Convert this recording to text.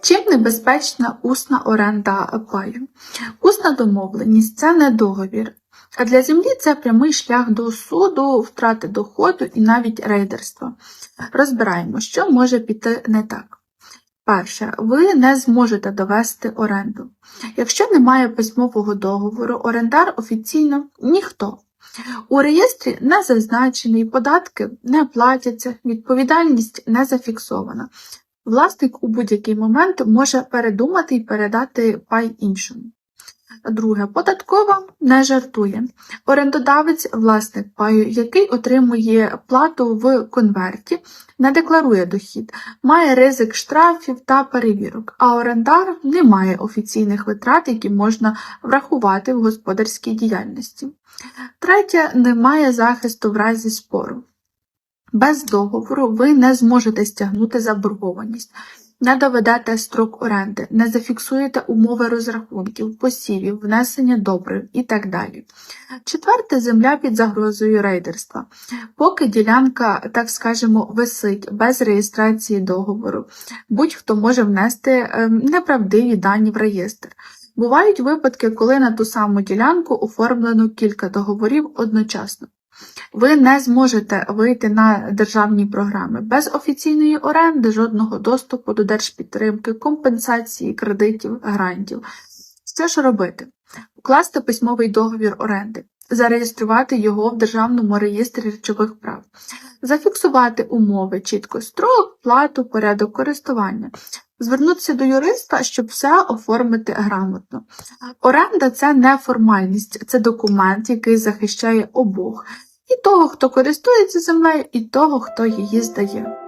Чим небезпечна усна оренда паю? Усна домовленість це не договір. А для землі це прямий шлях до суду, втрати доходу і навіть рейдерства. Розбираємо, що може піти не так. Перше, ви не зможете довести оренду. Якщо немає письмового договору, орендар офіційно ніхто. У реєстрі не зазначений, податки не платяться, відповідальність не зафіксована. Власник у будь-який момент може передумати і передати пай іншому. Друге, податкова не жартує. Орендодавець, власник паю, який отримує плату в конверті, не декларує дохід, має ризик штрафів та перевірок, а орендар не має офіційних витрат, які можна врахувати в господарській діяльності. Третє, немає захисту в разі спору. Без договору ви не зможете стягнути заборгованість, не доведете строк оренди, не зафіксуєте умови розрахунків, посівів, внесення добрив і так далі. Четверте, земля під загрозою рейдерства. Поки ділянка, так скажемо, висить без реєстрації договору, будь-хто може внести ем, неправдиві дані в реєстр. Бувають випадки, коли на ту саму ділянку оформлено кілька договорів одночасно. Ви не зможете вийти на державні програми без офіційної оренди, жодного доступу до держпідтримки, компенсації, кредитів, грантів. Що ж робити? Укласти письмовий договір оренди, зареєструвати його в Державному реєстрі речових прав, зафіксувати умови, чітко строк, плату, порядок користування, звернутися до юриста, щоб все оформити грамотно. Оренда це не формальність, це документ, який захищає обох і того, хто користується землею, і того, хто її здає.